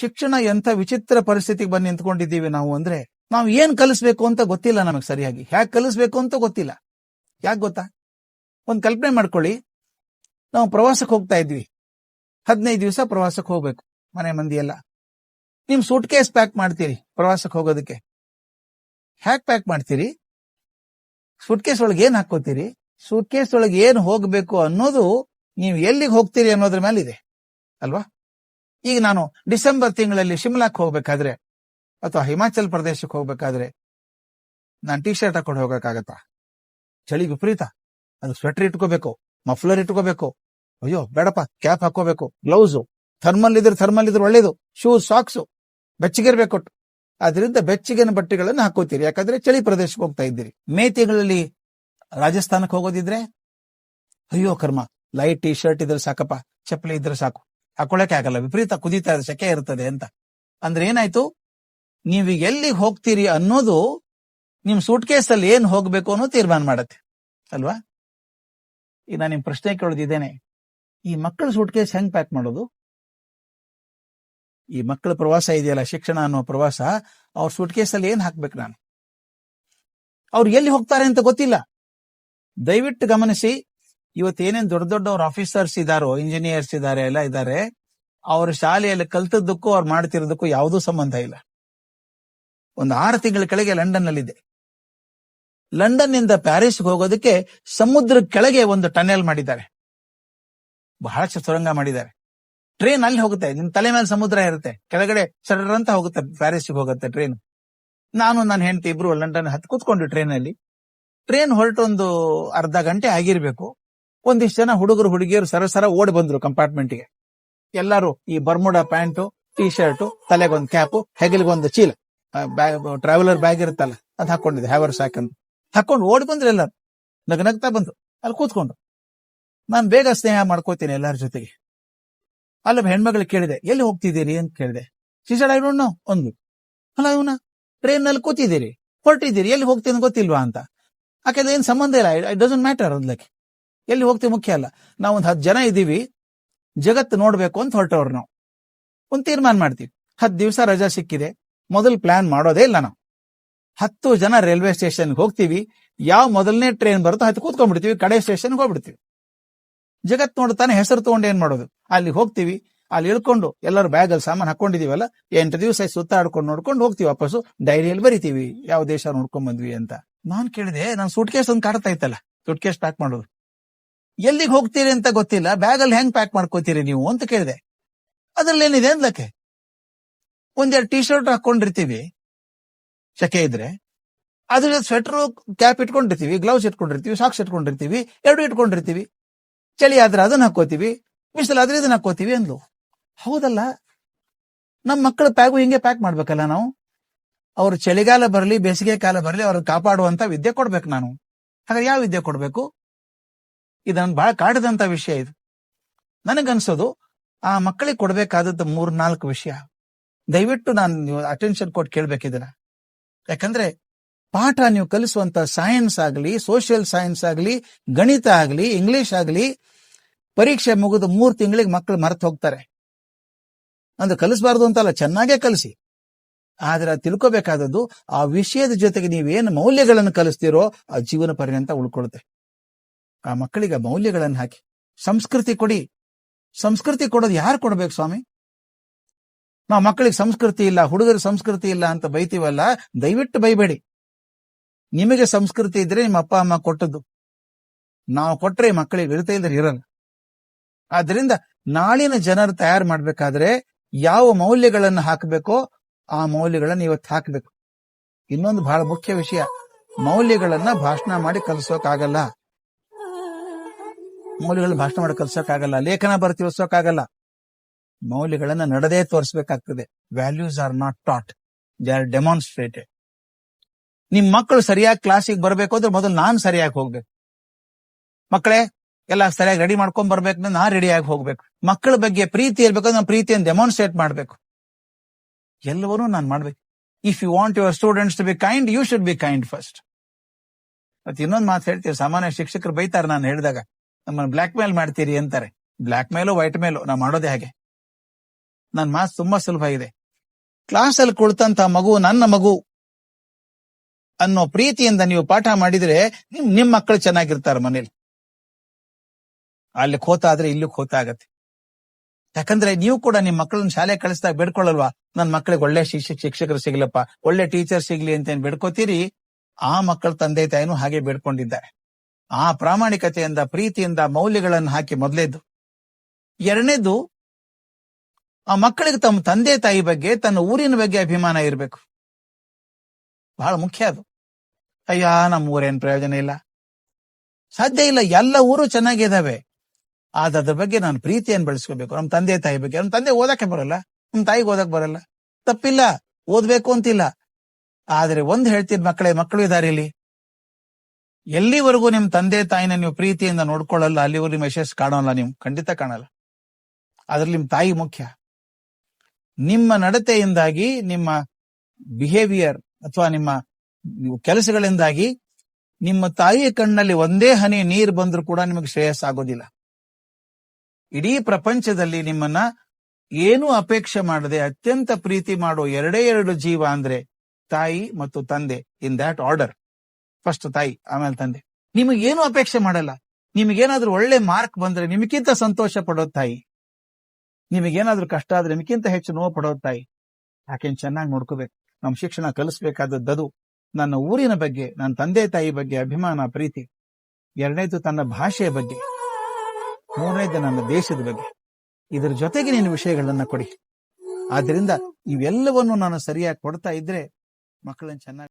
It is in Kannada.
ಶಿಕ್ಷಣ ಎಂಥ ವಿಚಿತ್ರ ಪರಿಸ್ಥಿತಿಗೆ ಬಂದು ನಿಂತ್ಕೊಂಡಿದ್ದೀವಿ ನಾವು ಅಂದ್ರೆ ನಾವು ಏನ್ ಕಲಿಸ್ಬೇಕು ಅಂತ ಗೊತ್ತಿಲ್ಲ ನಮಗೆ ಸರಿಯಾಗಿ. ಹ್ಯಾಕ್ ಕಲಿಸ್ಬೇಕು ಅಂತ ಗೊತ್ತಿಲ್ಲ. ಯಾಕೆ ಗೊತ್ತಾ? ಒಂದ್ ಕಲ್ಪನೆ ಮಾಡ್ಕೊಳ್ಳಿ. ನಾವು ಪ್ರವಾಸಕ್ಕೆ ಹೋಗ್ತಾ ಇದ್ವಿ. ಹದಿನೈದು ದಿವಸ ಪ್ರವಾಸಕ್ಕೆ ಹೋಗ್ಬೇಕು ಮನೆ ಮಂದಿ ಎಲ್ಲ ನಿಮ್ ಸೂಟ್ ಕೇಸ್ ಪ್ಯಾಕ್ ಮಾಡ್ತೀರಿ ಪ್ರವಾಸಕ್ಕೆ ಹೋಗೋದಕ್ಕೆ. ಹ್ಯಾಕ್ ಪ್ಯಾಕ್ ಮಾಡ್ತೀರಿ. ಸೂಟ್ ಕೇಸ್ ಒಳಗೆ ಏನ್ ಹಾಕೋತೀರಿ ಸೂಟ್ ಕೇಸ್ ಒಳಗೆ ಏನ್ ಹೋಗ್ಬೇಕು ಅನ್ನೋದು ನೀವು ಎಲ್ಲಿಗೆ ಹೋಗ್ತೀರಿ ಅನ್ನೋದ್ರ ಮೇಲೆ ಇದೆ ಅಲ್ವಾ? ಈಗ ನಾನು ಡಿಸೆಂಬರ್ ತಿಂಗಳಲ್ಲಿ ಶಿಮ್ಲಾಕ್ ಹೋಗ್ಬೇಕಾದ್ರೆ ಅಥವಾ ಹಿಮಾಚಲ್ ಪ್ರದೇಶಕ್ಕೆ ಹೋಗ್ಬೇಕಾದ್ರೆ ನಾನು ಟಿ ಶರ್ಟ್ ಹಾಕೊಂಡು ಹೋಗಕ್ಕಾಗತ್ತಾ? ಚಳಿ ವಿಪರೀತ. ಅದು ಸ್ವೆಟರ್ ಇಟ್ಕೋಬೇಕು ಮಫ್ಲರ್ ಇಟ್ಕೋಬೇಕು. ಅಯ್ಯೋ, ಬೇಡಪ್ಪ ಕ್ಯಾಪ್ ಹಾಕೋಬೇಕು ಗ್ಲೌಸು ಥರ್ಮಲ್ ಇದ್ರೆ ಥರ್ಮಲ್ ಇದ್ರೆ ಒಳ್ಳೇದು. ಶೂಸ್ ಸಾಕ್ಸು ಬೆಚ್ಚಗಿರ್ಬೇಕು ಅದರಿಂದ ಬೆಚ್ಚಗಿನ ಬಟ್ಟೆಗಳನ್ನು ಹಾಕೋತೀರಿ. ಯಾಕಂದ್ರೆ ಚಳಿ ಪ್ರದೇಶಕ್ಕೆ ಹೋಗ್ತಾ ಇದ್ದೀರಿ. ಮೇ ತಿಂಗಳಲ್ಲಿ ರಾಜಸ್ಥಾನಕ್ಕೆ ಹೋಗೋದಿದ್ರೆ, ಅಯ್ಯೋ ಕರ್ಮ ಲೈಟ್ ಟಿ ಶರ್ಟ್ ಇದ್ರೆ ಸಾಕಪ್ಪ, ಚಪ್ಪಲಿ ಇದ್ರೆ ಸಾಕು. ಹಾಕೊಳಕ್ಕೆ ಆಗಲ್ಲ. ವಿಪರೀತ ಕುದೀತಾ ಇದೆ ಸೆಕೆ ಇರ್ತದೆ ಅಂತ. ಅಂದ್ರೆ ಏನಾಯ್ತು? ನೀವು ಎಲ್ಲಿ ಹೋಗ್ತೀರಿ ಅನ್ನೋದು ನಿಮ್ ಸೂಟ್ ಕೇಸಲ್ಲಿ ಏನ್ ಹೋಗ್ಬೇಕು ಅನ್ನೋ ತೀರ್ಮಾನ ಮಾಡತ್ತೆ. ಅಲ್ವಾ? ಈಗ ನಾನು ನಿಮ್ ಪ್ರಶ್ನೆ ಕೇಳೋದಿದ್ದೇನೆ. ಈ ಮಕ್ಕಳ ಸೂಟ್ ಕೇಸ್ ಹೆಂಗ್ ಪ್ಯಾಕ್ ಮಾಡೋದು? ಈ ಮಕ್ಕಳ ಪ್ರವಾಸ ಇದೆಯಲ್ಲ ಶಿಕ್ಷಣ ಅನ್ನೋ ಪ್ರವಾಸ, ಅವ್ರ ಸೂಟ್ ಕೇಸಲ್ಲಿ ಏನ್ ಹಾಕ್ಬೇಕು ನಾನು? ಅವ್ರು ಎಲ್ಲಿ ಹೋಗ್ತಾರೆ ಅಂತ ಗೊತ್ತಿಲ್ಲ. ದಯವಿಟ್ಟು ಗಮನಿಸಿ ಇವತ್ತು ಏನೇನ್ ದೊಡ್ಡ ದೊಡ್ಡವ್ರ ಆಫೀಸರ್ಸ್ ಇದಾರೋ ಇಂಜಿನಿಯರ್ಸ್ ಇದಾರೆ, ಎಲ್ಲ ಇದಾರೆ, ಅವ್ರ ಶಾಲೆಯಲ್ಲಿ ಕಲ್ತದ್ದಕ್ಕೂ ಅವ್ರು ಮಾಡ್ತಿರೋದಕ್ಕೂ ಯಾವುದೂ ಸಂಬಂಧ ಇಲ್ಲ. ಒಂದು ಆರು ತಿಂಗಳ ಕೆಳಗೆ ಲಂಡನ್ ನಲ್ಲಿದ್ದೆ ಲಂಡನ್ನಿಂದ ಪ್ಯಾರಿಸ್ ಹೋಗೋದಕ್ಕೆ ಸಮುದ್ರ ಕೆಳಗೆ ಒಂದು ಟನೆಲ್ ಮಾಡಿದ್ದಾರೆ. ಬಹಳಷ್ಟು ಸುರಂಗ ಮಾಡಿದ್ದಾರೆ. ಟ್ರೈನ್ ಅಲ್ಲಿ ಹೋಗುತ್ತೆ, ನಿಮ್ ತಲೆ ಮೇಲೆ ಸಮುದ್ರ ಇರುತ್ತೆ, ಕೆಳಗಡೆ ಸಡರ್ ಅಂತ ಹೋಗುತ್ತೆ ಪ್ಯಾರಿಸ್ಗೆ ಹೋಗುತ್ತೆ ಟ್ರೈನ್. ನಾನು ನನ್ನ ಹೆಂಡತಿ ಇಬ್ರು ಲಂಡನ್ ಹತ್ತು ಕೂತ್ಕೊಂಡು ಟ್ರೈನ್ ಅಲ್ಲಿ ಟ್ರೈನ್ ಹೊರಟೊಂದು ಅರ್ಧ ಗಂಟೆ ಆಗಿರ್ಬೇಕು. ಒಂದಿಷ್ಟು ಜನ ಹುಡುಗರು, ಹುಡುಗಿಯರು ಸರಸರ ಓಡಿ ಬಂದ್ರು ಕಂಪಾರ್ಟ್ಮೆಂಟ್ಗೆ. ಎಲ್ಲರೂ ಈ ಬರ್ಮುಡಾ ಪ್ಯಾಂಟು ಟಿ ಶರ್ಟು ತಲೆಗೊಂದು ಕ್ಯಾಪು, ಹೆಗಲಿಗೊಂದು ಚೀಲ ಟ್ರಾವೆಲರ್ ಬ್ಯಾಗ್ ಇರುತ್ತಲ್ಲ, ಅದ್ ಹಾಕೊಂಡಿದ್ದೆ, ಹ್ಯಾವರ್ ಸಾಕಂತ ಹಾಕೊಂಡು ಓಡಿ ಬಂದ್ರು ಎಲ್ಲರೂ. ನಗನಗ್ತಾ ಬಂದ್ರು. ಅಲ್ಲಿ ಕೂತ್ಕೊಂಡು. ನಾನು ಬೇಗ ಸ್ನೇಹ ಮಾಡ್ಕೋತೀನಿ ಎಲ್ಲರ ಜೊತೆಗೆ. ಅಲ್ಲ ಹೆಣ್ಮಗಳು ಕೇಳಿದೆ, ಎಲ್ಲಿ ಹೋಗ್ತಿದ್ದೀರಿ? ಅಂತ ಕೇಳಿದೆ. ಶಿಶಾಳ ನೋ ಒಂದು ಅಲ್ಲ ಇವನ ಟ್ರೈನ್ನಲ್ಲಿ ಕೂತಿದ್ದೀರಿ, ಹೊರಟಿದ್ದೀರಿ, ಎಲ್ಲಿ ಹೋಗ್ತೀನಿ ಗೊತ್ತಿಲ್ವಾ? ಅಂತ. ಯಾಕೆಂದ್ರೆ ಏನ್ ಸಂಬಂಧ ಇಲ್ಲ ಇಟ್ ಡಸಂಟ್ ಮ್ಯಾಟರ್ ಅದ್ಲಕ್ಕೆ. ಎಲ್ಲಿ ಹೋಗ್ತೀವಿ ಮುಖ್ಯ ಅಲ್ಲ. ನಾವು ಒಂದು ಹತ್ತು ಜನ ಇದ್ದೀವಿ, ಜಗತ್ತು ನೋಡ್ಬೇಕು ಅಂತ ಹೊರಟವ್ರು ನಾವು. ಒಂದು ತೀರ್ಮಾನ ಮಾಡ್ತೀವಿ. ಹತ್ತು ದಿವಸ ರಜಾ ಸಿಕ್ಕಿದೆ. ಮೊದಲು ಪ್ಲಾನ್ ಮಾಡೋದೇ ಇಲ್ಲ ನಾವು. ಹತ್ತು ಜನ ರೈಲ್ವೆ ಸ್ಟೇಷನ್ಗೆ ಹೋಗ್ತೀವಿ. ಯಾವ ಮೊದಲನೇ ಟ್ರೈನ್ ಬರುತ್ತೋ ಹತ್ತು ಕೂತ್ಕೊಂಡ್ಬಿಡ್ತೀವಿ. ಕಡೆ ಸ್ಟೇಷನ್ಗೆ ಹೋಗ್ಬಿಡ್ತೀವಿ. ಜಗತ್ ನೋಡ್ತಾನೆ ಹೆಸರು ತಗೊಂಡು ಏನ್ ಮಾಡೋದು? ಅಲ್ಲಿ ಹೋಗ್ತೀವಿ. ಅಲ್ಲಿ ಇಳ್ಕೊಂಡು ಎಲ್ಲರೂ ಬ್ಯಾಗ್ ಅಲ್ಲಿ ಸಾಮಾನು ಹಾಕೊಂಡಿದೀವಲ್ಲ? ಎಂಟು ದಿವಸ ಸುತ್ತಾಡ್ಕೊಂಡು ನೋಡ್ಕೊಂಡು ಹೋಗ್ತೀವಿ ವಾಪಸ್ಸು. ಡೈರಿಯಲ್ಲಿ ಬರಿತೀವಿ. ಯಾವ ದೇಶ ನೋಡ್ಕೊಂಡ್ ಬಂದ್ವಿ ಅಂತ. ನಾನ್ ಕೇಳಿದೆ, ನಾನು ಸೂಟ್ ಕೇಸ್ ಒಂದು ಕಾಡ್ತಾ ಇತ್ತಲ್ಲ. ಸೂಟ್ ಕೇಸ್ ಪ್ಯಾಕ್ ಮಾಡೋದು ಎಲ್ಲಿಗೆ ಹೋಗ್ತೀರಿ ಅಂತ ಗೊತ್ತಿಲ್ಲ. ಬ್ಯಾಗ್ ಅಲ್ಲಿ ಹೆಂಗ್ ಪ್ಯಾಕ್ ಮಾಡ್ಕೋತೀರಿ ನೀವು ಅಂತ ಕೇಳಿದೆ. ಅದ್ರಲ್ಲಿ ಏನಿದೆ ಅಂದ್ಲಕ್ಕೆ? ಒಂದೆರಡು ಟಿ ಶರ್ಟ್ ಹಾಕೊಂಡಿರ್ತೀವಿ. ಶಕೆ ಇದ್ರೆ. ಅದ್ರ ಸ್ವೆಟರ್ ಕ್ಯಾಪ್ ಇಟ್ಕೊಂಡಿರ್ತೀವಿ ಗ್ಲೌಸ್ ಇಟ್ಕೊಂಡಿರ್ತೀವಿ ಸಾಕ್ಸ್ ಇಟ್ಕೊಂಡಿರ್ತೀವಿ, ಎರಡು ಇಟ್ಕೊಂಡಿರ್ತೀವಿ. ಚಳಿ ಆದ್ರೆ ಅದನ್ನ ಹಾಕೋತೀವಿ ಬಿಸಿಲಾದ್ರೆ ಇದನ್ನ ಹಾಕೋತೀವಿ ಅಂದ್ಲು. ಹೌದಲ್ಲ? ನಮ್ಮ ಮಕ್ಕಳ ಪ್ಯಾಗು ಹಿಂಗೆ ಪ್ಯಾಕ್ ಮಾಡ್ಬೇಕಲ್ಲ ನಾವು? ಅವ್ರು ಚಳಿಗಾಲ ಬರಲಿ, ಬೇಸಿಗೆ ಕಾಲ ಬರಲಿ ಅವ್ರಿಗೆ ಕಾಪಾಡುವಂತ ವಿದ್ಯೆ ಕೊಡ್ಬೇಕು ನಾನು. ಹಾಗಾದ್ರೆ ಯಾವ ವಿದ್ಯೆ ಕೊಡ್ಬೇಕು? ಇದನ್ನ ಬಹಳ ಕಾಡದಂತ ವಿಷಯ ಇದು. ನನಗನ್ಸೋದು, ಆ ಮಕ್ಕಳಿಗೆ ಕೊಡ್ಬೇಕಾದದ್ದು ಮೂರ್ ನಾಲ್ಕು ವಿಷಯ. ದಯವಿಟ್ಟು ನಾನು ಅಟೆನ್ಷನ್ ಕೊಟ್ಟು ಕೇಳ್ಬೇಕಿದನ್ನ ಯಾಕಂದ್ರೆ, ಪಾಠ ನೀವು ಕಲಿಸುವಂತ ಸೈನ್ಸ್ ಆಗಲಿ ಸೋಷಿಯಲ್ ಸೈನ್ಸ್ ಆಗಲಿ, ಗಣಿತ ಆಗಲಿ ಇಂಗ್ಲಿಷ್ ಆಗಲಿ, ಪರೀಕ್ಷೆ ಮುಗಿದು ಮೂರ್ ತಿಂಗಳಿಗೆ ಮಕ್ಕಳು ಮರೆತು ಹೋಗ್ತಾರೆ. ಅಂದ್ರೆ ಕಲಿಸಬಾರ್ದು ಅಂತಲ್ಲ, ಚೆನ್ನಾಗೇ ಕಲಿಸಿ. ಆದ್ರೆ ತಿಳ್ಕೋಬೇಕಾದದ್ದು ತಿಳ್ಕೊಬೇಕಾದದ್ದು, ಆ ವಿಷಯದ ಜೊತೆಗೆ ನೀವೇನು ಮೌಲ್ಯಗಳನ್ನು ಕಲಿಸ್ತೀರೋ, ಆ ಜೀವನ ಪರ್ಯಂತ ಉಳ್ಕೊಳುತ್ತೆ ಆ ಮಕ್ಕಳಿಗೆ ಮೌಲ್ಯಗಳನ್ನು ಹಾಕಿ. ಸಂಸ್ಕೃತಿ ಕೊಡಿ. ಸಂಸ್ಕೃತಿ ಕೊಡೋದು ಯಾರು ಕೊಡ್ಬೇಕು ಸ್ವಾಮಿ? ನಾವು ಮಕ್ಕಳಿಗೆ ಸಂಸ್ಕೃತಿ ಇಲ್ಲ ಹುಡುಗರ ಸಂಸ್ಕೃತಿ ಇಲ್ಲ ಅಂತ ಬೈತೀವಲ್ಲ, ದಯವಿಟ್ಟು ಬೈಬೇಡಿ. ನಿಮಗೆ ಸಂಸ್ಕೃತಿ ಇದ್ರೆ ನಿಮ್ಮ ಅಪ್ಪ, ಅಮ್ಮ ಕೊಟ್ಟದ್ದು. ನಾವು ಕೊಟ್ರೆ ಮಕ್ಕಳಿಗೆ ಇರುತ್ತೆ ಇಲ್ಲದ್ರೆ ಇರಲ್ಲ. ಆದ್ರಿಂದ ನಾಳಿನ ಜನರು ತಯಾರು ಮಾಡ್ಬೇಕಾದ್ರೆ ಯಾವ ಮೌಲ್ಯಗಳನ್ನು ಹಾಕಬೇಕೋ ಆ ಮೌಲ್ಯಗಳನ್ನ ಇವತ್ತು ಹಾಕಬೇಕು. ಇನ್ನೊಂದು ಬಹಳ ಮುಖ್ಯ ವಿಷಯ. ಮೌಲ್ಯಗಳನ್ನ ಭಾಷಣ ಮಾಡಿ ಕಲಿಸೋಕಾಗಲ್ಲ. ಮೌಲ್ಯಗಳನ್ನ ಭಾಷಣ ಮಾಡಿ ಕಲ್ಸೋಕ್ಕಾಗಲ್ಲ ಲೇಖನ ಬರ್ತಿ ಆಗಲ್ಲ ಮೌಲ್ಯಗಳನ್ನ ನಡೆದೇ ತೋರಿಸ್ಬೇಕಾಗ್ತದೆ. Values are not taught they are demonstrated ನಿಮ್ ಮಕ್ಕಳು ಸರಿಯಾಗಿ ಕ್ಲಾಸಿಗೆ ಬರ್ಬೇಕು ಅಂದ್ರೆ ಮೊದಲು ನಾನ್ ಸರಿಯಾಗಿ ಹೋಗ್ಬೇಕು. ಮಕ್ಕಳೇ, ಎಲ್ಲ ಸರಿಯಾಗಿ ರೆಡಿ ಮಾಡ್ಕೊಂಡ್ ಬರ್ಬೇಕು ನಾ ರೆಡಿಯಾಗಿ ಹೋಗ್ಬೇಕು. ಮಕ್ಕಳ ಬಗ್ಗೆ ಪ್ರೀತಿ ಇರ್ಬೇಕು ನಾನು ಪ್ರೀತಿಯನ್ನು ಡೆಮಾನ್ಸ್ಟ್ರೇಟ್ ಮಾಡ್ಬೇಕು. ಎಲ್ಲವನ್ನೂ ನಾನು ಮಾಡ್ಬೇಕು. If you want your students to be kind you should be kind first ಮತ್ತೆ ಇನ್ನೊಂದು ಮಾತು ಹೇಳ್ತೀವಿ ಸಾಮಾನ್ಯ ಶಿಕ್ಷಕರು ಬೈತಾರೆ ನಾನು ಹೇಳಿದಾಗ. ನಮ್ಮನ್ನು ಬ್ಲಾಕ್ ಮೇಲ್ ಮಾಡ್ತೀರಿ ಅಂತಾರೆ. ಬ್ಲಾಕ್ ಮೇಲು ವೈಟ್ ಮೇಲು ನಾ ಮಾಡೋದೇ ಹಾಗೆ. ನನ್ನ ಮಾತು ತುಂಬಾ ಸುಲಭ ಇದೆ. ಕ್ಲಾಸಲ್ಲಿ ಕುಳಿತಂತ ಮಗು ನನ್ನ ಮಗು ಅನ್ನೋ ಪ್ರೀತಿಯಿಂದ ನೀವು ಪಾಠ ಮಾಡಿದ್ರೆ ನಿಮ್ ನಿಮ್ ಮಕ್ಕಳು ಚೆನ್ನಾಗಿರ್ತಾರೆ ಮನೇಲಿ. ಅಲ್ಲಿ ಖೋತ ಆದ್ರೆ ಇಲ್ಲಿ ಖೋತ ಆಗತ್ತೆ ಯಾಕಂದ್ರೆ ನೀವು ಕೂಡ ನಿಮ್ ಮಕ್ಕಳನ್ನ ಶಾಲೆ ಕಳಿಸಿದಾಗ ಬೇಡ್ಕೊಳ್ಳಲ್ವಾ? ನನ್ ಮಕ್ಕಳಿಗೆ ಒಳ್ಳೆ ಶಿಕ್ಷಕ ಶಿಕ್ಷಕರು ಸಿಗ್ಲಪ್ಪ, ಒಳ್ಳೆ ಟೀಚರ್ ಸಿಗ್ಲಿ ಅಂತ ಏನ್ ಬೇಡ್ಕೋತೀರಿ? ಆ ಮಕ್ಕಳ ತಂದೆ ತಾಯಿನೂ ಹಾಗೆ ಬೇಡ್ಕೊಂಡಿದ್ದಾರೆ. ಆ ಪ್ರಾಮಾಣಿಕತೆಯಿಂದ, ಪ್ರೀತಿಯಿಂದ ಮೌಲ್ಯಗಳನ್ನು ಹಾಕಿ ಮೊದಲೇದು ಎರಡನೇದು ಆ ಮಕ್ಕಳಿಗೆ ತಮ್ಮ ತಂದೆ ತಾಯಿ ಬಗ್ಗೆ, ತನ್ನ ಊರಿನ ಬಗ್ಗೆ ಅಭಿಮಾನ ಇರಬೇಕು. ಬಹಳ ಮುಖ್ಯ ಅದು. ಅಯ್ಯ ನಮ್ಮ ಊರೇನ್ ಪ್ರಯೋಜನ ಇಲ್ಲ. ಸಾಧ್ಯ ಇಲ್ಲ, ಎಲ್ಲ ಊರು ಚೆನ್ನಾಗಿದ್ದಾವೆ ಅದ್ರ ಬಗ್ಗೆ ನಾನು ಪ್ರೀತಿಯನ್ನು ಬೆಳೆಸ್ಕೋಬೇಕು. ನಮ್ಮ ತಂದೆ ತಾಯಿ ಬಗ್ಗೆ. ನಮ್ಮ ತಂದೆ ಓದಕ್ಕೆ ಬರಲ್ಲ. ನಮ್ಮ ತಾಯಿಗೆ ಓದಕ್ ಬರಲ್ಲ. ತಪ್ಪಿಲ್ಲ. ಓದ್ಬೇಕು ಅಂತಿಲ್ಲ. ಆದ್ರೆ ಒಂದ್ ಹೇಳ್ತೀನಿ ಮಕ್ಕಳೇ, ಮಕ್ಕಳು ಇದಾರೆ ಇಲ್ಲಿ? ಎಲ್ಲಿವರೆಗೂ ನಿಮ್ ತಂದೆ ತಾಯಿನ ನೀವು ಪ್ರೀತಿಯಿಂದ ನೋಡ್ಕೊಳ್ಳಲ್ಲ, ಅಲ್ಲಿವರೆಗೂ ನಿಮ್ಮ ಯಶಸ್ಸು ಕಾಣೋಲ್ಲ ನೀವು ಖಂಡಿತ ಕಾಣಲ್ಲ. ಅದ್ರಲ್ಲಿ ನಿಮ್ ತಾಯಿ ಮುಖ್ಯ. ನಿಮ್ಮ ನಡತೆಯಿಂದಾಗಿ, ನಿಮ್ಮ ಬಿಹೇವಿಯರ್ ಅಥವಾ ನಿಮ್ಮ ಕೆಲಸಗಳಿಂದಾಗಿ ನಿಮ್ಮ ತಾಯಿಯ ಕಣ್ಣಲ್ಲಿ ಒಂದೇ ಹನಿ ನೀರು ಬಂದ್ರೂ ಕೂಡ ನಿಮಗೆ ಶ್ರೇಯಸ್ ಆಗೋದಿಲ್ಲ. ಇಡೀ ಪ್ರಪಂಚದಲ್ಲಿ ನಿಮ್ಮನ್ನ ಏನೂ ಅಪೇಕ್ಷೆ ಮಾಡದೆ ಅತ್ಯಂತ ಪ್ರೀತಿ ಮಾಡೋ ಎರಡೇ ಎರಡು ಜೀವ ಅಂದ್ರೆ ತಾಯಿ ಮತ್ತು ತಂದೆ ಇನ್ ದ್ಯಾಟ್ ಆರ್ಡರ್ ಫಸ್ಟ್ ತಾಯಿ, ಆಮೇಲೆ ತಂದೆ. ನಿಮಗೇನು ಅಪೇಕ್ಷೆ ಮಾಡಲ್ಲ. ನಿಮಗೇನಾದ್ರೂ ಒಳ್ಳೆ ಮಾರ್ಕ್ ಬಂದ್ರೆ ನಿಮಗಿಂತ ಸಂತೋಷ ಪಡೋ ತಾಯಿ. ನಿಮಗೇನಾದ್ರೂ ಕಷ್ಟ ಆದ್ರೆ ನಿಮಗಿಂತ ಹೆಚ್ಚು ನೋವು ಪಡೋ ತಾಯಿ. ಯಾಕೆ ಚೆನ್ನಾಗಿ ನೋಡ್ಕೋಬೇಕು. ನಮ್ಮ ಶಿಕ್ಷಣ ಕಲಿಸ್ಬೇಕಾದದ್ದು ನನ್ನ ಊರಿನ ಬಗ್ಗೆ ನನ್ನ ತಂದೆ ತಾಯಿ ಬಗ್ಗೆ ಅಭಿಮಾನ, ಪ್ರೀತಿ. ಎರಡನೇದು ತನ್ನ ಭಾಷೆಯ ಬಗ್ಗೆ. ಮೂರನೇದು ನನ್ನ ದೇಶದ ಬಗ್ಗೆ. ಇದರ ಜೊತೆಗೆ ನೀನು ವಿಷಯಗಳನ್ನ ಕೊಡಿ. ಆದ್ರಿಂದ ಇವೆಲ್ಲವನ್ನು ನಾನು ಸರಿಯಾಗಿ ಕೊಡ್ತಾ ಇದ್ರೆ ಮಕ್ಕಳನ್ನ ಚೆನ್ನಾಗಿ